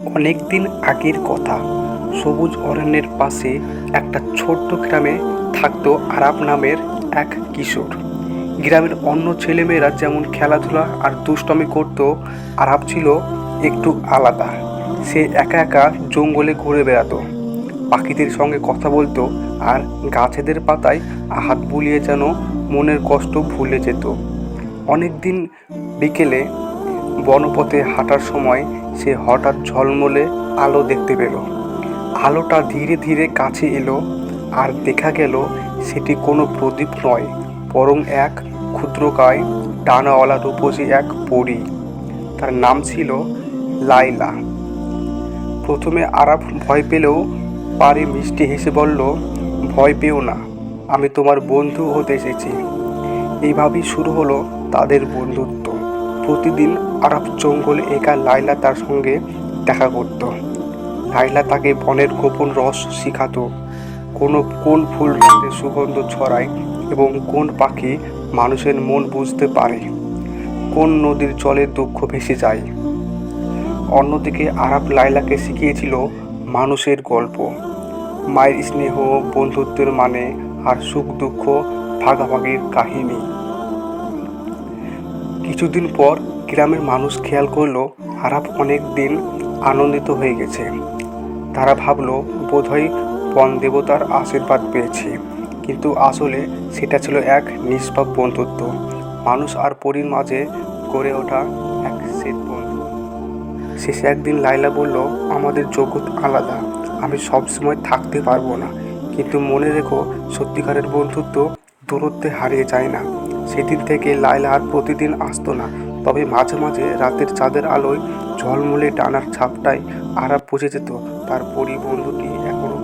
অনেক দিন আগের কথা। সবুজ অরণ্যের পাশে একটা ছোট্ট গ্রামে থাকতো আরাব নামের এক কিশোর। গ্রামের অন্য ছেলেমেয়েরা যেমন খেলাধুলা আর দুষ্টমি করত, আরাব ছিল একটু আলাদা। সে একা একা জঙ্গলে ঘুরে বেড়াতো। পাখিদের সঙ্গে কথা বলতো আর গাছেদের পাতায় হাত বুলিয়ে যেন মনের কষ্ট ভুলে যেত। অনেক দিন বিকেলে বনপথে হাঁটার সময় সে হঠাৎ ঝলমলে আলো দেখতে পেল। আলোটা ধীরে ধীরে কাছে এলো আর দেখা গেল সেটি কোনো প্রদীপ নয়, বরং এক ক্ষুদ্রকায় ডানাওয়ালা রূপসী এক পরী। তার নাম ছিল লাইলা। প্রথমে আরাফ ভয় পেলেও পারে মিষ্টি হেসে বলল, ভয় পেও না, আমি তোমার বন্ধু হতে এসেছি। এইভাবেই শুরু হলো তাদের বন্ধুত্ব। প্রতিদিন আরাফ জঙ্গলে একা লাইলা তার সঙ্গে দেখা করত। লাইলা তাকে বনের গোপন রস শিখাতো, কোনো কোন ফুল রাতে সুগন্ধ ছড়ায় এবং কোন পাখি মানুষের মন বুঝতে পারে, কোন নদীর জলে দুঃখ ভেসে যায়। অন্যদিকে আরাব লাইলাকে শিখিয়েছিল মানুষের গল্প, মায়ের স্নেহ বন্ধুত্বের মানে আর সুখ দুঃখ ভাগাভাগির কাহিনী। কিছুদিন পর গ্রামের মানুষ খেয়াল করল আরাব অনেক দিন আনন্দিত হয়ে গেছে। তারা ভাবলো, বোধহয় বন দেবতার আশীর্বাদ পেয়েছে। কিন্তু আসলে সেটা ছিল এক নিষ্পাপ বন্ধুত্ব। মানুষ আর পরীর মাঝে গড়ে ওঠা এক সেট বন্ধু। শেষে একদিন লাইলা বলল, আমাদের জগৎ আলাদা। আমি সবসময় থাকতে পারব না। কিন্তু মনে রেখো, সত্যিকারের বন্ধুত্ব দূরত্বে হারিয়ে যায় না। সেদিন থেকে লাইলা আর প্রতিদিন আসতো না। তবে মাঝে মাঝে রাতের চাঁদের আলোয় ঝলমলে ডানার ছাপটায় আরাপ পৌঁছে যেত। তার পরি বন্ধুটি এখনও